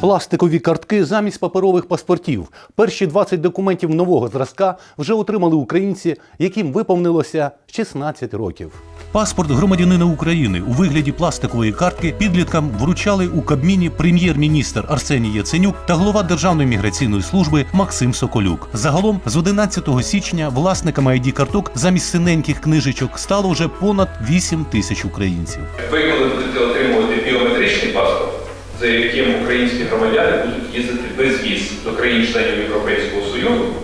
Пластикові картки замість паперових паспортів. Перші 20 документів нового зразка вже отримали українці, яким виповнилося 16 років. Паспорт громадянина України у вигляді пластикової картки підліткам вручали у Кабміні прем'єр-міністр Арсеній Яценюк та голова Державної міграційної служби Максим Соколюк. Загалом з 11 січня власниками id карток замість синеньких книжечок стало вже понад 8 тисяч українців. Ви коли будете отримувати біометричний паспорт, за яким українські громадяни будуть їздити без віз до країн-членів Європейського Союзу,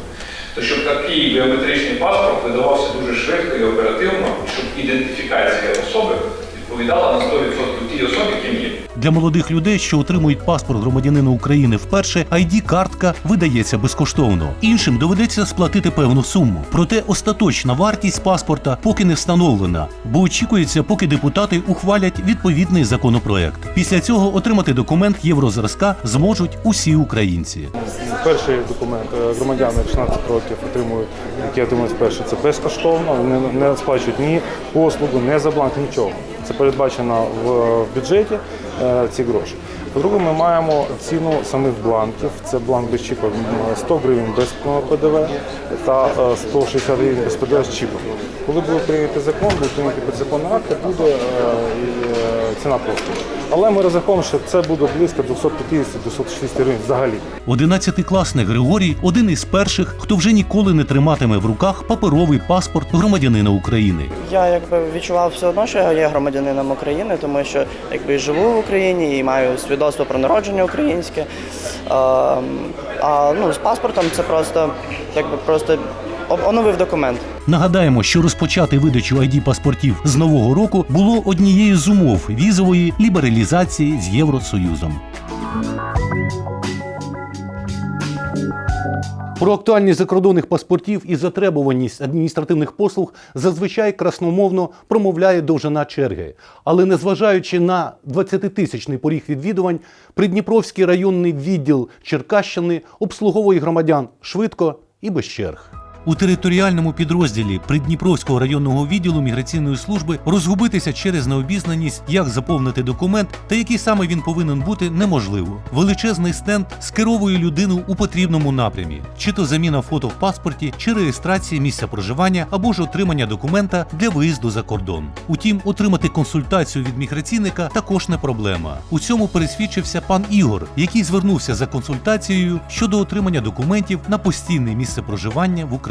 то щоб такий біометричний паспорт видавався дуже швидко і оперативно, щоб ідентифікація особи відповідала на 100% тій особі, ким є. Для молодих людей, що отримують паспорт громадянина України вперше, id картка видається безкоштовно. Іншим доведеться сплатити певну суму. Проте остаточна вартість паспорта поки не встановлена, бо очікується, поки депутати ухвалять відповідний законопроект. Після цього отримати документ єврозразка зможуть усі українці. Перший документ е, громадяни 16 років отримують, які отримують вперше. Це безкоштовно, вони не сплачують ні послугу, ні за бланк, нічого. Це передбачено в в бюджеті е, ці гроші. По-друге, ми маємо ціну самих бланків. Це бланк без чіпу м, 100 гривень без ПДВ та е, 160 гривень без ПДВ з чіпом. Коли буде прийнятий закон, буде прийнятий підзаконний акт, буде е, і, е, ціна послуг. Але ми розраховуємо, що це буде близько 250-260 гривень взагалі. Одинадцятикласник Григорій один із перших, хто вже ніколи не триматиме в руках паперовий паспорт громадянина України. Я якби відчував все одно, що я є громадянином України, тому що якби живу в Україні і маю свідоцтво про народження українське. А, а ну, з паспортом це просто якби просто оновив документ. Нагадаємо, що розпочати видачу id паспортів з нового року було однією з умов візової лібералізації з Євросоюзом. Про актуальність закордонних паспортів і затребуваність адміністративних послуг зазвичай красномовно промовляє довжина черги. Але незважаючи на 20-тисячний поріг відвідувань, Придніпровський районний відділ Черкащини обслуговує громадян швидко і без черг. У територіальному підрозділі Придніпровського районного відділу міграційної служби розгубитися через необізнаність, як заповнити документ та який саме він повинен бути, неможливо. Величезний стенд скеровує людину у потрібному напрямі, чи то заміна фото в паспорті, чи реєстрація місця проживання, або ж отримання документа для виїзду за кордон. Утім, отримати консультацію від міграційника також не проблема. У цьому пересвідчився пан Ігор, який звернувся за консультацією щодо отримання документів на постійне місце проживання в Україні.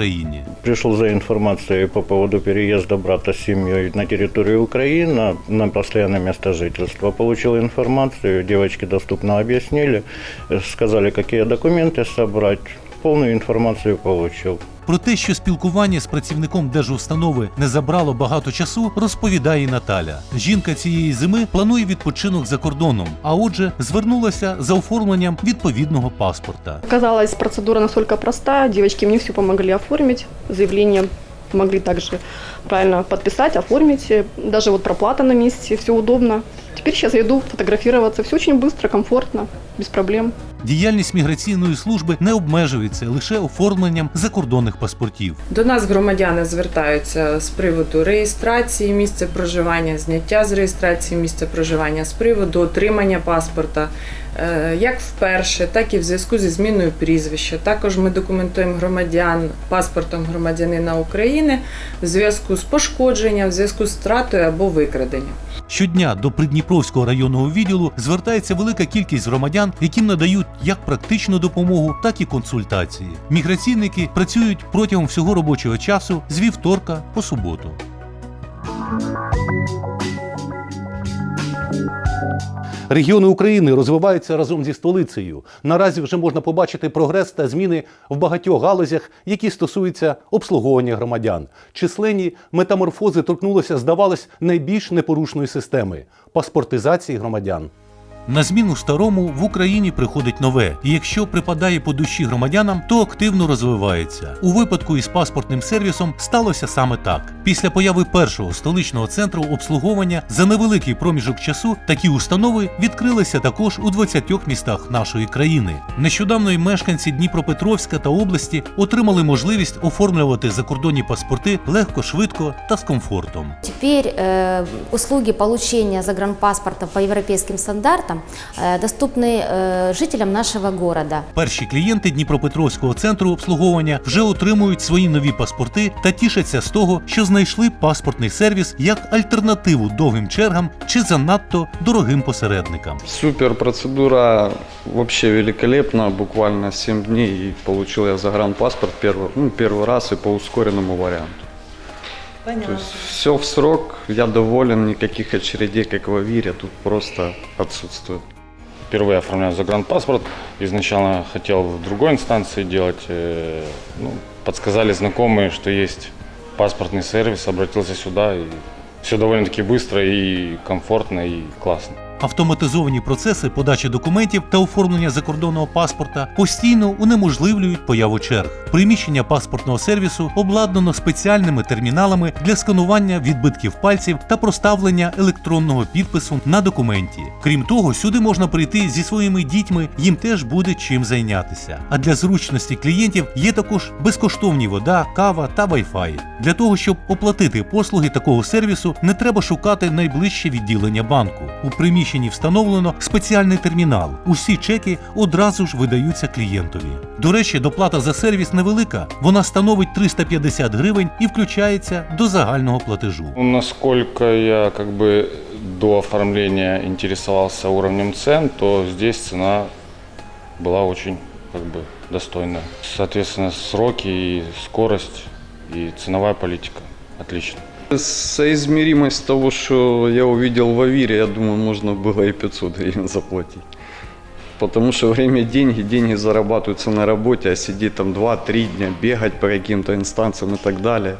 Пришел за информацией по поводу переезда брата с семьей на территорию Украины на постоянное место жительства. Получил информацию, девочки доступно объяснили, э, сказали, какие документы собрать. Полную информацию получил. Про те, що спілкування з працівником держустанови не забрало багато часу, розповідає Наталя. Жінка цієї зими планує відпочинок за кордоном, а отже, звернулася за оформленням відповідного паспорта. Казалось, процедура настолько проста, девочки мне все помогли оформить, заявление помогли также правильно подписать, оформить, даже вот проплата на месте, все удобно. Теперь сейчас я иду фотографироваться, все очень быстро, комфортно, без проблем. Діяльність міграційної служби не обмежується лише оформленням закордонних паспортів. До нас громадяни звертаються з приводу реєстрації місця проживання, зняття з реєстрації місця проживання, з приводу отримання паспорта, е, як вперше, так і в зв'язку зі зміною прізвища. Також ми документуємо громадян паспортом громадянина України в зв'язку з пошкодженням, в зв'язку з втратою або викраденням. Щодня до Придніпровського районного відділу звертається велика кількість громадян, яким надають як практичну допомогу, так і консультації. Міграційники працюють протягом всього робочого часу з вівторка по суботу. Регіони України розвиваються разом зі столицею. Наразі вже можна побачити прогрес та зміни в багатьох галузях, які стосуються обслуговування громадян. Численні метаморфози торкнулися, здавалось, найбільш непорушної системи паспортизації громадян. На зміну старому в Україні приходить нове, і якщо припадає по душі громадянам, то активно розвивається. У випадку із паспортним сервісом сталося саме так. Після появи першого столичного центру обслуговування за невеликий проміжок часу такі установи відкрилися також у 20 містах нашої країни. Нещодавно й мешканці Дніпропетровська та області отримали можливість оформлювати закордонні паспорти легко, швидко та з комфортом. Теперь э, услуги получения загранпаспорта по европейским стандартам э, доступны э, жителям нашего города. Перші клієнти Дніпропетровського центру обслуговування вже отримують свої нові паспорти та тішаться з того, що знайшли паспортний сервіс як альтернативу довгим чергам чи занадто дорогим посередникам. Супер процедура, вообще великолепна. Буквально 7 дней и получил я загранпаспорт первый, ну, первый раз и по ускоренному Варианту. То есть все в срок, я доволен, никаких очередей, как в Авире, тут просто отсутствует. Впервые оформляю загранпаспорт. Изначально хотел в другой инстанции делать. э, Ну, подсказали знакомые, что есть паспортный сервис, обратился сюда, и все довольно-таки быстро и комфортно, и классно. Автоматизовані процеси подачі документів та оформлення закордонного паспорта постійно унеможливлюють появу черг. Приміщення паспортного сервісу обладнано спеціальними терміналами для сканування відбитків пальців та проставлення електронного підпису на документі. Крім того, сюди можна прийти зі своїми дітьми, їм теж буде чим зайнятися. А для зручності клієнтів є також безкоштовні вода, кава та Wi-Fi. Для того, щоб оплатити послуги такого сервісу, не треба шукати найближче відділення банку. У приміщенні встановлено спеціальний термінал. Усі чеки одразу ж видаються клієнтові. До речі, доплата за сервіс невелика. Вона становить 350 гривень і включається до загального платежу. Ну, Насколько я как бы до оформления интересовался уровнем цен, то здесь цена была очень как бы достойная. Соответственно, сроки и скорость и ценовая политика отлично. Соизмеримость того, что я увидел в Авире, я думаю, можно было и 500 гривен заплатить. Потому что время – деньги, деньги зарабатываются на работе, а сидеть там 2-3 дня, бегать по каким-то инстанциям и так далее.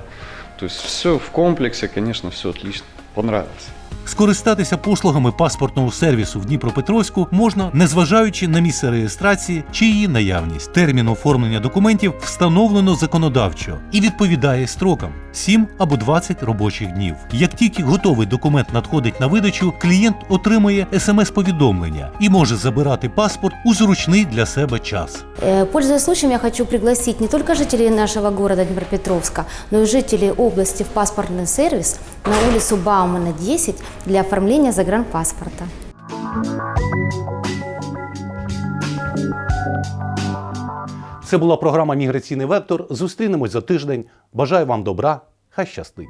То есть все в комплексе, конечно, все отлично, понравилось. Скористатися послугами паспортного сервісу в Дніпропетровську можна, незважаючи на місце реєстрації чи її наявність. Термін оформлення документів встановлено законодавчо і відповідає строкам 7 або 20 робочих днів. Як тільки готовий документ надходить на видачу, клієнт отримує смс-повідомлення і може забирати паспорт у зручний для себе час. Э, Пользуясь случаем, я хочу пригласить не только жителей нашего города Днепропетровска, но и жителей области в паспортный сервис на улицу Баумана, 10 для оформления загранпаспорта. Це була програма Міграційний вектор. Зустрінемось за тиждень. Бажаю вам добра. Хай щастить.